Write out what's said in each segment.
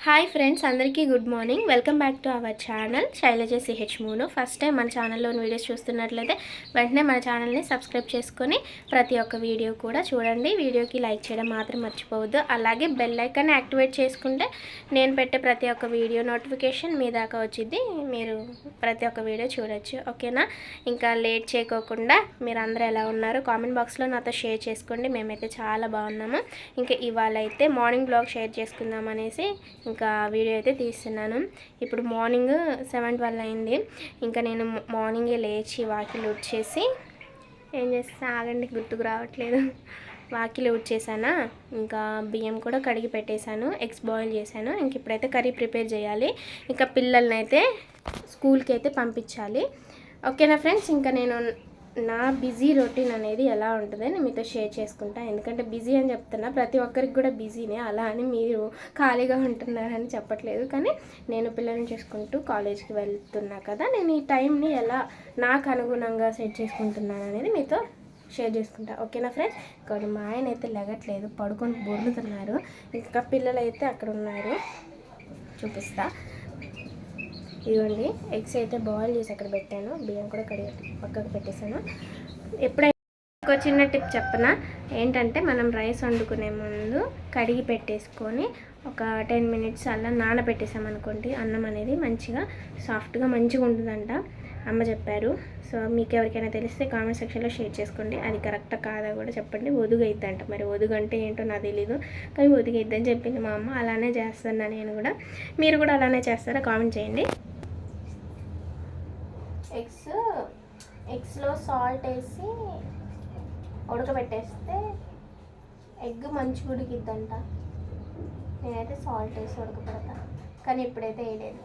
Hi friends అందరికీ good morning welcome back to our channel Shailaja CH మూను first time మన ఛానల్లోని videos చూస్తున్నట్లయితే వెంటనే మన ఛానల్ని సబ్స్క్రైబ్ చేసుకొని ప్రతి ఒక్క వీడియో కూడా చూడండి. వీడియోకి లైక్ చేయడం మాత్రం మర్చిపోవద్దు. అలాగే బెల్ ఐకాన్ యాక్టివేట్ చేసుకుంటే నేను పెట్టే ప్రతి ఒక్క వీడియో నోటిఫికేషన్ మీ దాకా వచ్చింది మీరు ప్రతి ఒక్క వీడియో చూడొచ్చు. ఓకేనా ఇంకా లేట్ చేయకోకుండా మీరు అందరూ ఎలా ఉన్నారో? కామెంట్ బాక్స్లో నాతో షేర్ చేసుకోండి. మేమైతే చాలా బాగున్నాము. ఇంకా ఇవాళ అయితే మార్నింగ్ బ్లాగ్ షేర్ చేసుకుందాం అనేసి ఇంకా వీడియో అయితే తీస్తున్నాను. ఇప్పుడు మార్నింగ్ సెవెన్ ట్వెల్వ్ అయింది. ఇంకా నేను మార్నింగే లేచి వాకిలు ఉడ్చేసి ఏం చేస్తా? ఆగండి గుర్తుకు రావట్లేదు. వాకిలు ఉడ్చేసానా? ఇంకా బియ్యం కూడా కడిగి పెట్టేశాను. ఎగ్స్ బాయిల్ చేశాను. ఇంక ఇప్పుడైతే కర్రీ ప్రిపేర్ చేయాలి. ఇంకా పిల్లల్ని అయితే స్కూల్కి అయితే పంపించాలి. ఓకేనా ఫ్రెండ్స్? ఇంకా నేను నా బిజీ రొటీన్ అనేది ఎలా ఉంటుందో నేను మీతో షేర్ చేసుకుంటా. ఎందుకంటే బిజీ అని చెప్తున్నా ప్రతి ఒక్కరికి కూడా బిజీనే. అలా అని మీరు ఖాళీగా ఉంటున్నారని చెప్పట్లేదు. కానీ నేను పిల్లల్ని చేసుకుంటూ కాలేజ్కి వెళ్తున్నా కదా నేను ఈ టైంని ఎలా నాకు అనుగుణంగా సెట్ చేసుకుంటున్నాను అనేది మీతో షేర్ చేసుకుంటా. ఓకేనా ఫ్రెండ్స్? ఇక్కడ మా ఆయన అయితే లెగట్లేదు పడుకొని బొర్లుతున్నారు ఇంకా పిల్లలు అయితే అక్కడ ఉన్నారు. చూపిస్తా. ఇదిగోండి ఎగ్స్ అయితే బాయిల్ చేసి అక్కడ పెట్టాను. బియ్యం కూడా కడిగి పక్కకు పెట్టేశాను. ఎప్పుడైనా ఒక చిన్న టిప్ చెప్పనా? ఏంటంటే మనం రైస్ వండుకునే ముందు కడిగి పెట్టేసుకొని ఒక టెన్ మినిట్స్ అలా నానబెట్టేసామనుకోండి అన్నం అనేది మంచిగా సాఫ్ట్గా మంచిగా ఉంటుందంట. అమ్మ చెప్పారు. సో మీకు ఎవరికైనా తెలిస్తే కామెంట్ సెక్షన్లో షేర్ చేసుకోండి. అది కరెక్టా కాదా కూడా చెప్పండి. ఒదుగైద్దంట. మరి ఒదుగు అంటే ఏంటో నాకు తెలీదు. కానీ ఒదుగైద్దని చెప్పింది మా అమ్మ. అలానే చేస్తున్నా నేను కూడా. మీరు కూడా అలానే చేస్తారా? కామెంట్ చేయండి. ఎగ్స్ ఎగ్స్లో సాల్ట్ వేసి ఉడకబెట్టేస్తే ఎగ్ మంచిగా ఉడికిద్దంట. నేనైతే సాల్ట్ వేసి ఉడకపెడతా కానీ ఇప్పుడైతే వేయలేదు.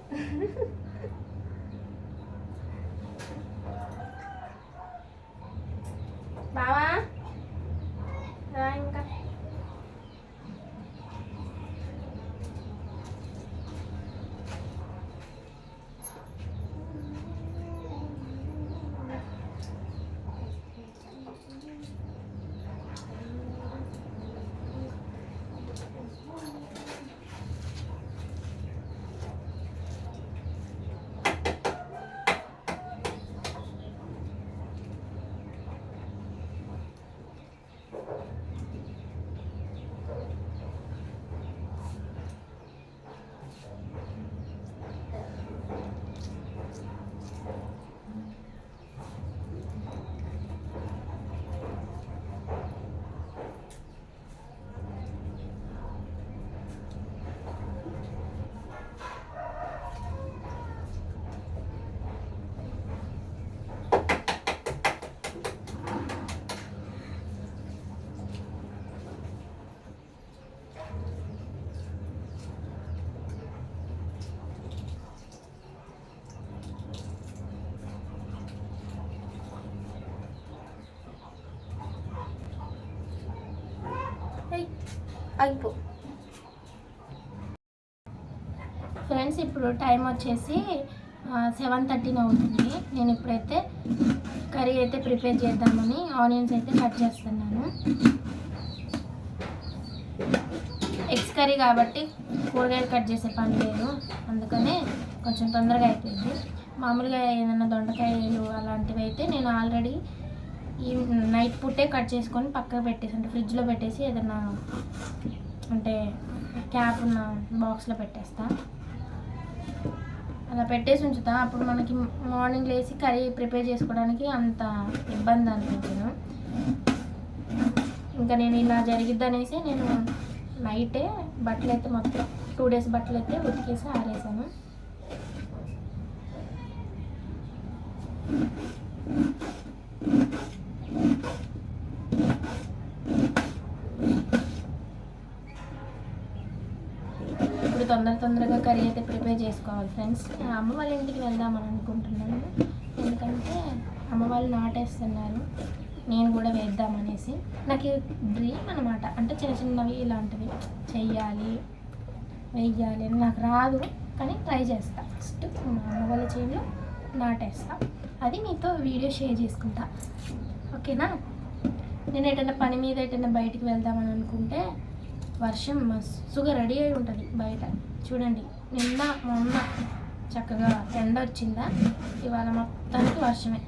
బావా? ఇంకా. ఆగిపో ఫ్రెండ్స్ ఇప్పుడు టైం వచ్చేసి సెవెన్ థర్టీన్ అవుతుంది. నేను ఇప్పుడైతే కర్రీ అయితే ప్రిపేర్ చేద్దామని ఆనియన్స్ అయితే కట్ చేస్తున్నాను. ఎగ్స్ కర్రీ కాబట్టి కూరగాయలు కట్ చేసే పని లేదు. అందుకనే కొంచెం తొందరగా అయిపోయింది. మామూలుగా ఏదైనా దొండకాయలు అలాంటివి అయితే నేను ఆల్రెడీ ఈ నైట్ పుట్టే కట్ చేసుకొని పక్కకు పెట్టేసి అంటే ఫ్రిడ్జ్లో పెట్టేసి ఏదైనా అంటే క్యాప్ ఉన్న బాక్స్లో పెట్టేస్తా. అలా పెట్టేసి ఉంచుతా. అప్పుడు మనకి మార్నింగ్ లేచి కర్రీ ప్రిపేర్ చేసుకోవడానికి అంత ఇబ్బంది అనిపించను ఇంకా నేను ఇలా జరిగిద్ది అనేసి నేను నైటే బట్టలు అయితే మొత్తం టూ డేస్ బట్టలు అయితే ఉతికేసి ఆరేసాను. Thank you. తొందరగా కర్రీ అయితే ప్రిపేర్ చేసుకోవాలి ఫ్రెండ్స్ అమ్మ వాళ్ళ ఇంటికి వెళ్దామని అనుకుంటున్నాను. ఎందుకంటే అమ్మ వాళ్ళు నాటేస్తున్నారు. నేను కూడా వేద్దామనేసి నాకు డ్రీమ్ అనమాట అంటే చిన్న చిన్నవి ఇలాంటివి. చెయ్యాలి వెయ్యాలి అని నాకు రాదు. కానీ ట్రై చేస్తా. ఫస్ట్ మా అమ్మ వాళ్ళ చేతిలో నాటేస్తా. అది మీతో వీడియో షేర్ చేసుకుంటా. ఓకేనా నేను ఎటైనా పని మీద ఎటైనా బయటికి వెళ్దామని అనుకుంటే వర్షం మస్తుగా రెడీ అయి ఉంటుంది బయట. చూడండి నిన్న మొన్న చక్కగా ఎండ వచ్చిందా? ఇవాళ మొత్తానికి వర్షమే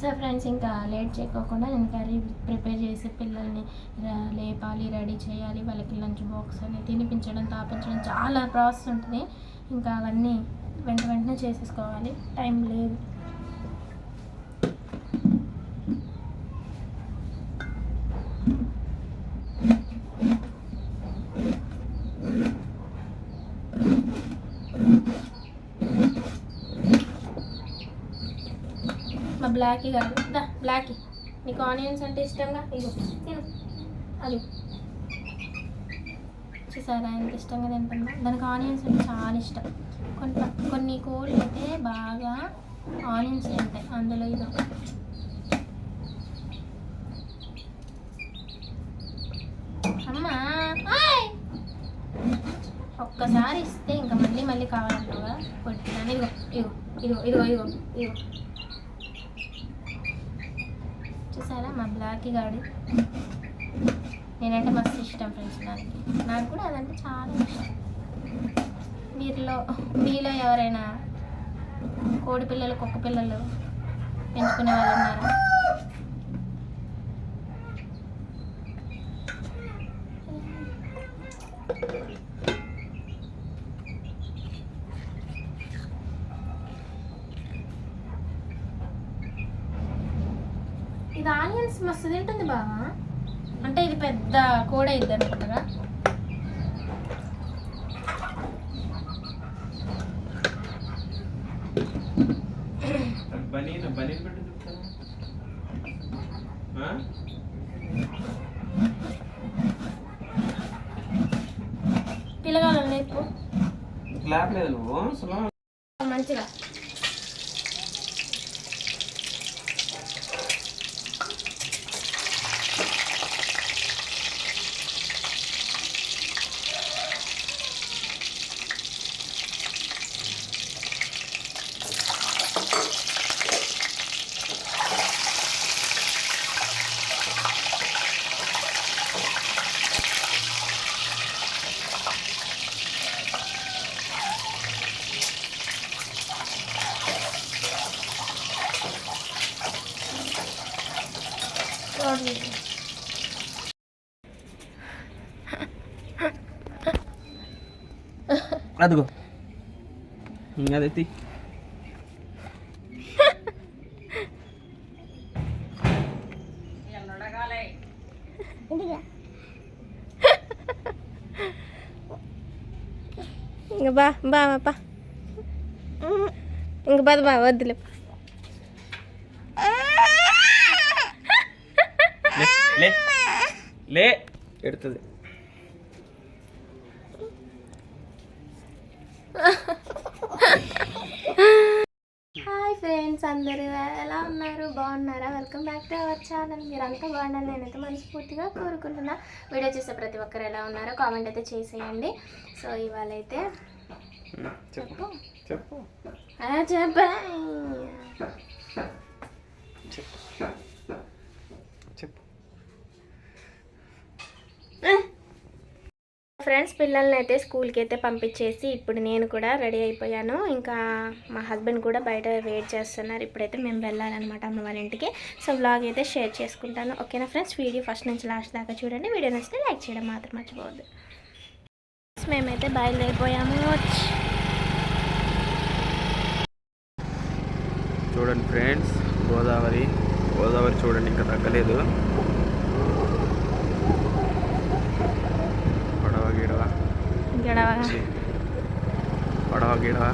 సో ఫ్రెండ్స్ ఇంకా లేట్ చేయకోకుండా నేను కర్రీ ప్రిపేర్ చేసి పిల్లల్ని లేపాలి రెడీ చేయాలి వాళ్ళకి లంచ్ బాక్స్ అని తినిపించడం తాపించడం చాలా ప్రాసెస్ ఉంటుంది. ఇంకా అవన్నీ వెంట వెంటనే చేసేసుకోవాలి. టైం లేదు. బ్లాకీ కాదు. దా బ్లాకీ. నీకు ఆనియన్స్ అంటే ఇష్టంగా? ఇగో తిను. అది. చూసారా? ఎంత ఇష్టంగా తింటున్నా? దానికి ఆనియన్స్ అంటే చాలా ఇష్టం. కొన్ని కొన్ని కోళ్ళు అయితే బాగా ఆనియన్స్ తింటాయి. అందులో ఇది అమ్మా! ఒక్కసారి ఇస్తే ఇంకా మళ్ళీ మళ్ళీ కావాలంటావా? కొట్టినాను ఇదిగో ఇగో ఇదిగో ఇదిగో ఇదిగో ఇదిగో. చూసారా? మా బ్లాక్ గాడు. నేనంటే మస్తు ఇష్టం ఫ్రెండ్స్ దానికి నాకు కూడా అదంటే చాలా ఇష్టం. మీరులో మీలో ఎవరైనా కోడి పిల్లలు కుక్క పిల్లలు పెంచుకునే వాళ్ళు ఉన్నారా? ఇది ఆనియన్స్ మస్తు తింటుంది బావా. అంటే ఇది పెద్ద కోడ ఇది అనుకుంటారా క్లాప్ లేదు నువ్వు रात को ना देती இங்கே. பா பா வாப்பா இங்கே பார்த்து பா வருதுல. லே எடுத்தது. అందరూ ఎలా ఉన్నారు? బాగున్నారా? Welcome back to our channel మీరంతా బాగున్నారు నేనైతే మనస్ఫూర్తిగా కోరుకుంటున్నా. వీడియో చూసే ప్రతి ఒక్కరు ఎలా ఉన్నారో కామెంట్ అయితే చేసేయండి. సో ఇవాళ అయితే చెప్పు. చెప్పు. ఆ, చెప్పా చెప్పు. పిల్లల్ని అయితే స్కూల్కి అయితే పంపించేసి ఇప్పుడు నేను కూడా రెడీ అయిపోయాను. ఇంకా మా హస్బెండ్ కూడా బయట వెయిట్ చేస్తున్నారు. ఇప్పుడైతే మేము వెళ్ళాలన్నమాట అమ్మ వాళ్ళ ఇంటికి. సో వ్లాగ్ అయితే షేర్ చేసుకుంటాను. ఓకేనా ఫ్రెండ్స్? వీడియో ఫస్ట్ నుంచి లాస్ట్ దాకా చూడండి. వీడియో నచ్చితే లైక్ చేయడం మాత్రం మర్చిపోవద్దు. మేమైతే బయలుదేరిపోయాము. చూడండి ఫ్రెండ్స్ గోదావరి. గోదావరి చూడండి ఇంకా తగ్గలేదు. గిడవ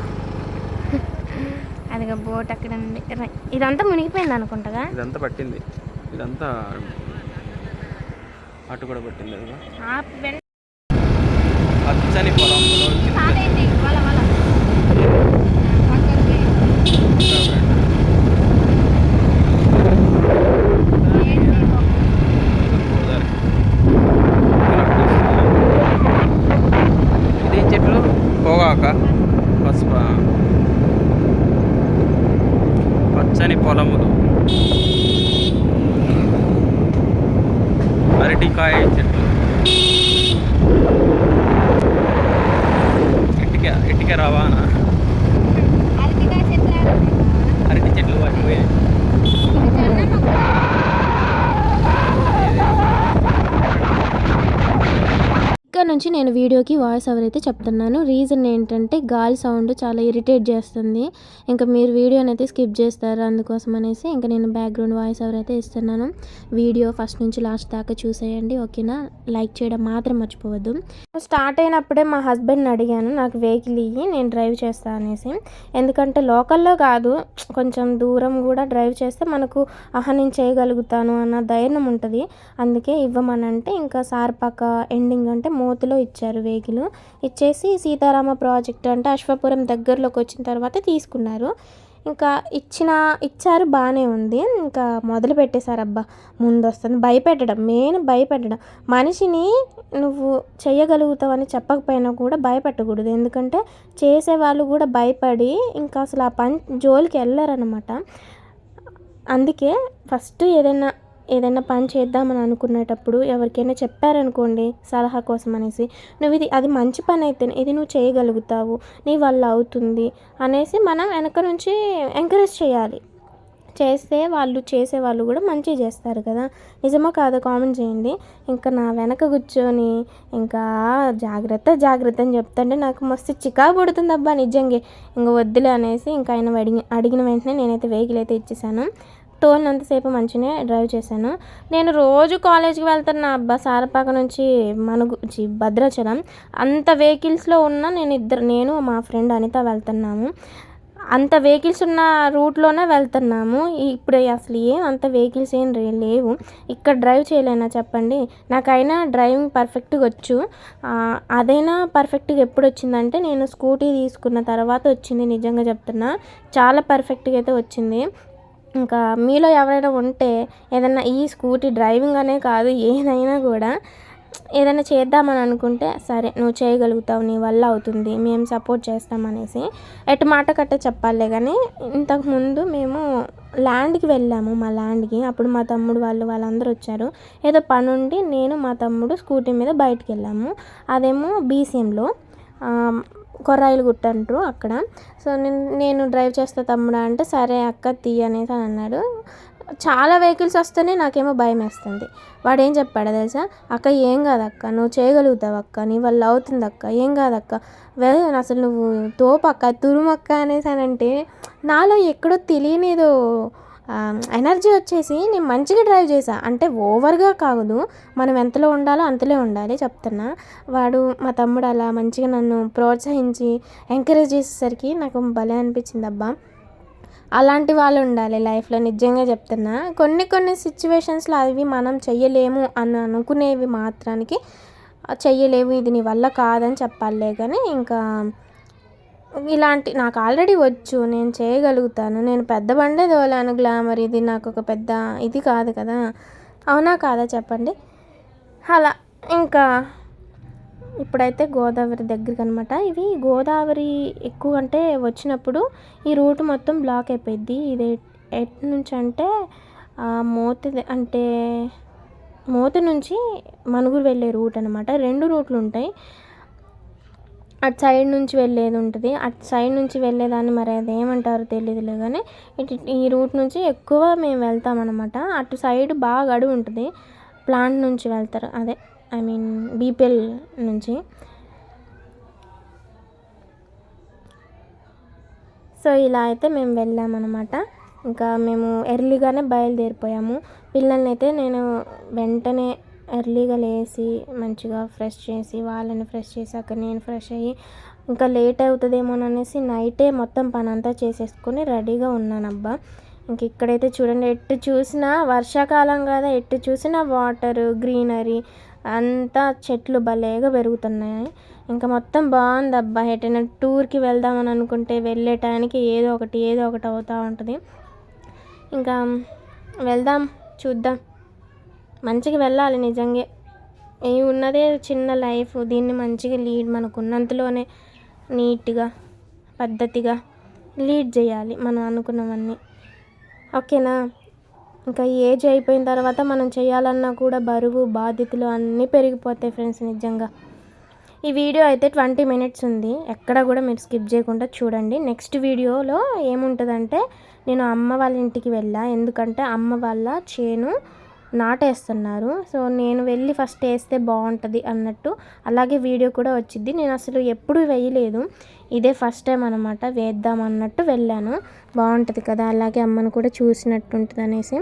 అదిగా బోట్ అక్కడ ఉంది ఇదంతా మునిగిపోయింది అనుకుంటా ఇదంతా పట్టింది. ఇదంతా అటు కూడా పట్టింది అదిగో. పచ్చని పొలంలో కాదండి వాళ్ళ వాళ్ళ పక్కకి ఇది చెట్లు పోగాక పసుపు పచ్చని పొలములు. అరటికాయ చెట్లు. ఇటుక ఇటుక రవాణా. అరటి చెట్లు పట్టిపోయాయి ఇక్కడ నుంచి నేను వీడియోకి వాయిస్ ఓవర్ అయితే చెప్తున్నాను రీజన్ ఏంటంటే గాలి సౌండ్ చాలా ఇరిటేట్ చేస్తుంది. ఇంకా మీరు వీడియోని అయితే స్కిప్ చేస్తారు అందుకోసం అనేసి ఇంకా నేను బ్యాక్గ్రౌండ్ వాయిస్ ఓవర్ అయితే ఇస్తున్నాను వీడియో ఫస్ట్ నుంచి లాస్ట్ దాకా చూసేయండి ఓకేనా? లైక్ చేయడం మాత్రం మర్చిపోవద్దు. స్టార్ట్ అయినప్పుడే మా హస్బెండ్ని అడిగాను నాకు వెహికల్ ఇయ్యి నేను డ్రైవ్ చేస్తా అనేసి. ఎందుకంటే లోకల్లో కాదు కొంచెం దూరం కూడా డ్రైవ్ చేస్తే మనకు ఆహా నేను చేయగలుగుతాను అన్న ధైర్యం ఉంటుంది. అందుకే ఇవ్వమనంటే ఇంకా సార్ పక్క ఎండింగ్ అంటే మోతులో ఇచ్చారు వెహికల్ ఇచ్చేసి సీతారామ ప్రాజెక్ట్ అంటే అశ్వపురం దగ్గరలోకి వచ్చిన తర్వాత తీసుకున్నారు. ఇంకా ఇచ్చిన ఇచ్చారు బాగానే ఉంది. ఇంకా మొదలు పెట్టేశారు. అబ్బా ముందు వస్తుంది భయపెట్టడం మెయిన్ భయపెట్టడం. మనిషిని నువ్వు చేయగలుగుతావని చెప్పకపోయినా కూడా భయపెట్టకూడదు. ఎందుకంటే చేసేవాళ్ళు కూడా భయపడి ఇంకా అసలు ఆ పని జోలికి వెళ్ళారనమాట అందుకే ఫస్ట్ ఏదైనా ఏదైనా పని చేద్దామని అనుకునేటప్పుడు ఎవరికైనా చెప్పారనుకోండి సలహా కోసం అనేసి నువ్వు ఇది అది మంచి పని అయితే ఇది నువ్వు చేయగలుగుతావు నీ వల్ల అవుతుంది అనేసి మనం వెనక నుంచి ఎంకరేజ్ చేయాలి. చేస్తే వాళ్ళు చేసే వాళ్ళు కూడా మంచిగా చేస్తారు కదా. నిజమో కాదో కామెంట్ చేయండి. ఇంకా నా వెనక కూర్చొని ఇంకా జాగ్రత్త జాగ్రత్త అని చెప్తుంటే నాకు మస్తు చికా పడుతుంది అబ్బా నిజంగా. ఇంకా వద్దులే అనేసి ఇంకా ఆయన అడిగి అడిగిన వెంటనే నేనైతే వెహికల్ అయితే ఇచ్చేసాను. తోలినంతసేపు మంచిగానే డ్రైవ్ చేశాను. నేను రోజు కాలేజ్కి వెళ్తున్న అబ్బా సారపాక నుంచి మనుగు భద్రాచలం అంత వెహికల్స్లో ఉన్న నేను ఇద్దరు నేను మా ఫ్రెండ్ అనిత వెళ్తున్నాము. అంత వెహికల్స్ ఉన్న రూట్లోనే వెళ్తున్నాము. ఇప్పుడు అసలు ఏం అంత వెహికల్స్ ఏం లేవు. ఇక్కడ డ్రైవ్ చేయలేనా చెప్పండి. నాకైనా డ్రైవింగ్ పర్ఫెక్ట్గా వచ్చు. అదైనా పర్ఫెక్ట్గా ఎప్పుడు వచ్చిందంటే నేను స్కూటీ తీసుకున్న తర్వాత వచ్చింది నిజంగా చెప్తున్నా. చాలా పర్ఫెక్ట్గా అయితే వచ్చింది. ఇంకా మీలో ఎవరైనా ఉంటే ఏదైనా ఈ స్కూటీ డ్రైవింగ్ అనే కాదు ఏదైనా కూడా ఏదైనా చేద్దామని అనుకుంటే సరే నువ్వు చేయగలుగుతావు నీ వల్ల అవుతుంది మేము సపోర్ట్ చేస్తామనేసి ఎటు మాట కట్టే చెప్పాలే. కానీ ఇంతకుముందు మేము ల్యాండ్కి వెళ్ళాము మా ల్యాండ్కి. అప్పుడు మా తమ్ముడు వాళ్ళు వాళ్ళందరూ వచ్చారు. ఏదో పని ఉండి నేను మా తమ్ముడు స్కూటీ మీద బయటికి వెళ్ళాము. అదేమో బీసీఎంలో. కొర్రాయిలు గుట్ట అంటారు అక్కడ. సో నేను నేను డ్రైవ్ చేస్తా తమ్ముడా అంటే సరే అక్క తీ అనేసి అని అన్నాడు. చాలా వెహికల్స్ వస్తేనే నాకేమో భయం వేస్తుంది. వాడు ఏం చెప్పాడు తెలుసా? అక్క ఏం కాదు అక్క నువ్వు చేయగలుగుతావు అక్క నీ వల్ల అవుతుంది అక్క ఏం కాదు అక్క అసలు నువ్వు తోపక్క తురుమక్క అనేసి అని అంటే నాలో ఎక్కడో తెలియనిదో ఎనర్జీ వచ్చేసి నేను మంచిగా డ్రైవ్ చేశా. అంటే ఓవర్గా కాదు మనం ఎంతలో ఉండాలో అంతలో ఉండాలి చెప్తున్నా. వాడు మా తమ్ముడు అలా మంచిగా నన్ను ప్రోత్సహించి ఎంకరేజ్ చేసేసరికి నాకు భలే అనిపించింది అబ్బా. అలాంటి వాళ్ళు ఉండాలి లైఫ్లో నిజంగా చెప్తున్నా. కొన్ని కొన్ని సిచ్యువేషన్స్లో అవి మనం చెయ్యలేము అని అనుకునేవి మాత్రానికి "ఆ, చెయ్యలేవు ఇది నీ వల్ల కాదని చెప్పాలే. కానీ ఇంకా ఇలాంటి నాకు ఆల్రెడీ వచ్చు నేను చేయగలుగుతాను. నేను పెద్ద బండే తోలాను గ్లామర్ ఇది నాకు ఒక పెద్ద ఇది కాదు కదా. అవునా కాదా చెప్పండి? అలా ఇంకా ఇప్పుడైతే గోదావరి దగ్గరికి అనమాట ఇవి గోదావరి ఎక్కువ అంటే వచ్చినప్పుడు ఈ రూట్ మొత్తం బ్లాక్ అయిపోయింది ఇది ఎటు నుంచి అంటే మోతి అంటే మోతి నుంచి మనుగురు వెళ్ళే రూట్ అనమాట. రెండు రూట్లు ఉంటాయి. అటు సైడ్ నుంచి వెళ్ళేది ఉంటుంది. అటు సైడ్ నుంచి వెళ్ళేదాన్ని మరి అది ఏమంటారో తెలియదులే కానీ ఇటు ఈ రూట్ నుంచి ఎక్కువ మేము వెళ్తాం అనమాట అటు సైడ్ బాగా అడుగు ఉంటుంది. ప్లాంట్ నుంచి వెళ్తారు. అదే ఐ మీన్ బీపీఎల్ నుంచి. సో ఇలా అయితే మేము వెళ్ళామన్నమాట ఇంకా మేము ఎర్లీగానే బయలుదేరిపోయాము. పిల్లల్ని అయితే నేను వెంటనే ఎర్లీగా లేచి మంచిగా ఫ్రెష్ చేసి వాళ్ళని ఫ్రెష్ చేశాక నేను ఫ్రెష్ అయ్యి ఇంకా లేట్ అవుతుందేమో అనేసి నైటే మొత్తం పనంతా చేసేసుకొని రెడీగా ఉన్నానబ్బా. ఇంక ఇక్కడైతే చూడండి ఎట్టు చూసినా వర్షాకాలం కదా ఎట్టు చూసినా వాటర్ గ్రీనరీ అంతా చెట్లు భలేగా పెరుగుతున్నాయి. ఇంకా మొత్తం బాగుంది అబ్బా ఎటైనా టూర్కి వెళ్దామని అనుకుంటే వెళ్ళే టైంకి ఏదో ఒకటి ఏదో ఒకటి అవుతూ ఉంటుంది. ఇంకా వెళ్దాం చూద్దాం. మంచిగా వెళ్ళాలి నిజంగా. ఈ ఉన్నదే చిన్న లైఫ్ దీన్ని మంచిగా లీడ్ మనకున్నంతలోనే నీట్గా పద్ధతిగా లీడ్ చేయాలి మనం అనుకున్నవన్నీ. ఓకేనా? ఇంకా ఏజ్ అయిపోయిన తర్వాత మనం చేయాలన్నా కూడా బరువు బాధ్యతలు అన్నీ పెరిగిపోతాయి ఫ్రెండ్స్ నిజంగా. ఈ వీడియో అయితే ట్వంటీ మినిట్స్ ఉంది. ఎక్కడ కూడా మీరు స్కిప్ చేయకుండా చూడండి. నెక్స్ట్ వీడియోలో ఏముంటుందంటే నేను అమ్మ వాళ్ళ ఇంటికి వెళ్ళా. ఎందుకంటే అమ్మ వాళ్ళ చేను నాటేస్తున్నారు. సో నేను వెళ్ళి ఫస్ట్ వేస్తే బాగుంటుంది అన్నట్టు అలాగే వీడియో కూడా వచ్చింది. నేను అసలు ఎప్పుడూ వేయలేదు. ఇదే ఫస్ట్ టైం అనమాట వేద్దాం అన్నట్టు వెళ్ళాను. బాగుంటుంది కదా అలాగే అమ్మను కూడా చూసినట్టు ఉంటుంది అనేసి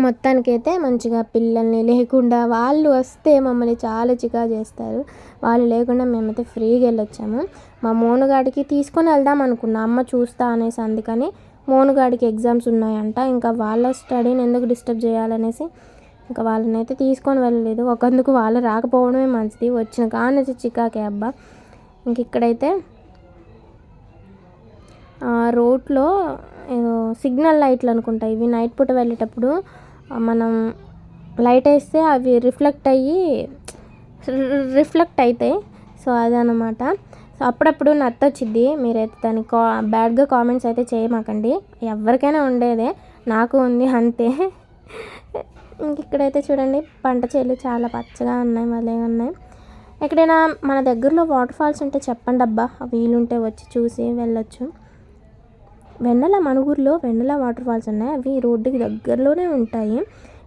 మొత్తానికైతే మంచిగా పిల్లల్ని లేకుండా వాళ్ళు వస్తే మమ్మల్ని చాలా చికా చేస్తారు. వాళ్ళు లేకుండా మేమైతే ఫ్రీగా వెళ్ళొచ్చాము. మా మోనుగాడికి తీసుకొని వెళ్దాం అనుకున్నా. అమ్మ చూస్తా అనేసి అందుకని మోనుగాడికి ఎగ్జామ్స్ ఉన్నాయంట. ఇంకా వాళ్ళ స్టడీని ఎందుకు డిస్టర్బ్ చేయాలనేసి ఇంకా వాళ్ళని అయితే తీసుకొని వెళ్ళలేదు. ఒకందుకు వాళ్ళు రాకపోవడమే మంచిది. వచ్చిన కానీ చికాకే అబ్బా. ఇంక ఇక్కడైతే రోడ్లో ఏదో సిగ్నల్ లైట్లు అనుకుంటా. ఇవి నైట్ పూట వెళ్ళేటప్పుడు మనం లైట్ వేస్తే అవి రిఫ్లెక్ట్ అయ్యి రిఫ్లెక్ట్ అవుతాయి సో అదనమాట. సో అప్పుడప్పుడు నత్తొచ్చిద్ది. మీరైతే దాని కా బ్యాడ్గా కామెంట్స్ అయితే చేయమాకండి. ఎవరికైనా ఉండేదే. నాకు ఉంది అంతే. ఇంక ఇక్కడైతే చూడండి పంట చేలు చాలా పచ్చగా ఉన్నాయి మళ్ళీ ఉన్నాయి. ఎక్కడైనా మన దగ్గరలో వాటర్ ఫాల్స్ ఉంటే చెప్పండి అబ్బా. వీలుంటే వచ్చి చూసి వెళ్ళొచ్చు. వెన్నెల మనుగురులో వెన్నెల వాటర్ ఫాల్స్ ఉన్నాయి. అవి రోడ్డుకి దగ్గరలోనే ఉంటాయి.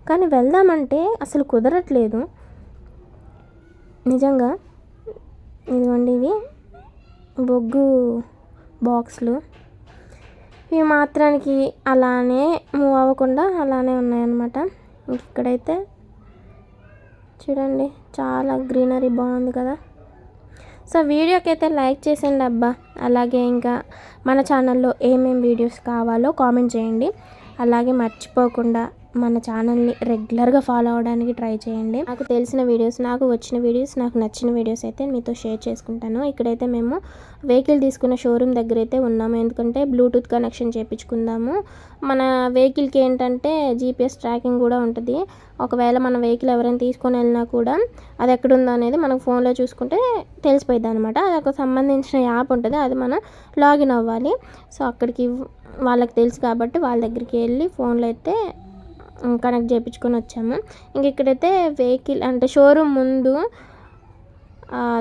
కానీ వెళ్దామంటే అసలు కుదరట్లేదు. నిజంగా ఇదిగోండి ఇవి. బొగ్గు బాక్స్లు. ఇవి మాత్రానికి అలానే మూవ్ అవ్వకుండా అలానే ఉన్నాయన్నమాట. ఇక్కడైతే చూడండి చాలా గ్రీనరీ బాగుంది కదా. సో వీడియోకి అయితే లైక్ చేసేయండి అబ్బా. అలాగే ఇంకా మన ఛానల్లో ఏమేమి వీడియోస్ కావాలో కామెంట్ చేయండి. అలాగే మర్చిపోకుండా మన ఛానల్ని రెగ్యులర్గా ఫాలో అవడానికి ట్రై చేయండి. నాకు తెలిసిన వీడియోస్ నాకు వచ్చిన వీడియోస్ నాకు నచ్చిన వీడియోస్ అయితే మీతో షేర్ చేసుకుంటాను. ఇక్కడైతే మేము వెహికల్ తీసుకున్న షోరూమ్ దగ్గర అయితే ఉన్నాము. ఎందుకంటే బ్లూటూత్ కనెక్షన్ చేయించుకుందాము మన వెహికల్కి ఏంటంటే జీపీఎస్ ట్రాకింగ్ కూడా ఉంటుంది. ఒకవేళ మన వెహికల్ ఎవరైనా తీసుకొని వెళ్ళినా కూడా అది ఎక్కడుందో అనేది మనం ఫోన్లో చూసుకుంటే తెలిసిపోయింది అనమాట అది ఒక సంబంధించిన యాప్ ఉంటుంది. అది మనం లాగిన్ అవ్వాలి. సో అక్కడికి వాళ్ళకి తెలుసు కాబట్టి వాళ్ళ దగ్గరికి వెళ్ళి ఫోన్లో అయితే కనెక్ట్ చేయించుకొని వచ్చాము. ఇంక ఇక్కడైతే వెహికల్ అంటే షోరూమ్ ముందు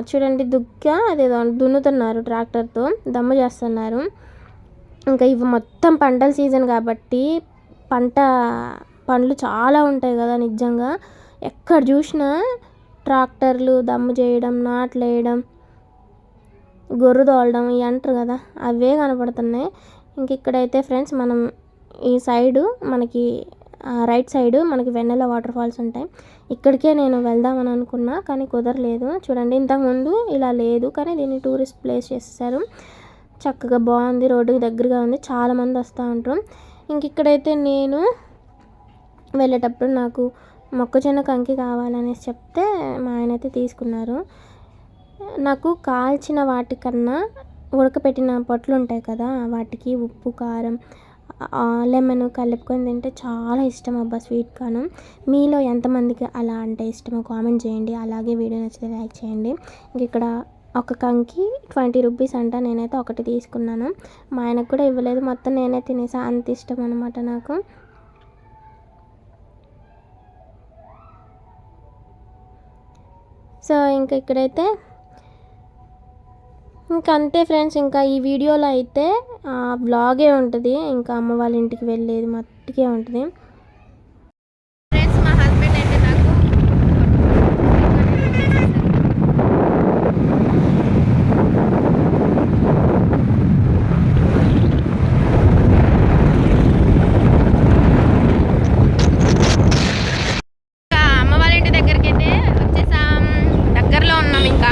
చూడండి దుక్క అదేదో దున్నుతున్నారు ట్రాక్టర్తో దమ్ము చేస్తున్నారు. ఇంకా ఇవి మొత్తం పంటల సీజన్ కాబట్టి పంట పండ్లు చాలా ఉంటాయి కదా నిజంగా. ఎక్కడ చూసినా ట్రాక్టర్లు దమ్ము చేయడం నాట్లు వేయడం గొర్రు తోలడం ఇవి అంటారు కదా అవే కనపడుతున్నాయి. ఇంక ఇక్కడైతే ఫ్రెండ్స్ మనం ఈ సైడు మనకి రైట్ సైడ్ మనకి వెన్నెల వాటర్ ఫాల్స్ ఉంటాయి. ఇక్కడికే నేను వెళ్దామని అనుకున్నా కానీ కుదరలేదు. చూడండి ఇంతకుముందు ఇలా లేదు కానీ దీన్ని టూరిస్ట్ ప్లేస్ చేసేసారు. చక్కగా బాగుంది రోడ్డుకి దగ్గరగా ఉంది చాలామంది వస్తూ ఉంటారు. ఇంక ఇక్కడైతే నేను వెళ్ళేటప్పుడు నాకు మొక్కజొన్న కంకి కావాలనేసి చెప్తే మా ఆయన అయితే తీసుకున్నారు. నాకు కాల్చిన వాటికన్నా ఉడకపెట్టిన పొట్లు ఉంటాయి కదా వాటికి ఉప్పు కారం లెమన్ కలుపుకొని తింటే చాలా ఇష్టం అబ్బా స్వీట్ కాను మీలో ఎంతమందికి అలా అంటే ఇష్టమో కామెంట్ చేయండి. అలాగే వీడియో నచ్చితే లైక్ చేయండి. ఇంక ఇక్కడ ఒక కంకి ట్వంటీ రూపీస్ అంట నేనైతే ఒకటి తీసుకున్నాను. మా ఆయనకు కూడా ఇవ్వలేదు మొత్తం నేనే తినేసా అంత ఇష్టం అనమాట నాకు. సో ఇంకా ఇక్కడైతే ఇంకా అంతే ఫ్రెండ్స్ ఇంకా ఈ వీడియోలో అయితే బ్లాగే ఉంటుంది. ఇంకా అమ్మ వాళ్ళ ఇంటికి వెళ్ళేది మట్టుకే ఉంటుంది ఫ్రెండ్స్ మా హస్బెండ్ అయితే నాకు అమ్మ వాళ్ళ ఇంటి దగ్గరికి అయితే వచ్చేసాం దగ్గరలో ఉన్నాం ఇంకా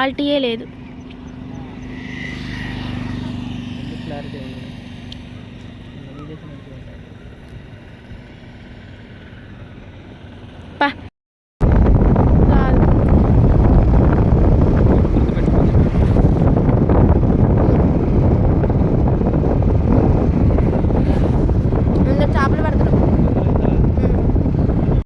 క్వాలిటీయే లేదు.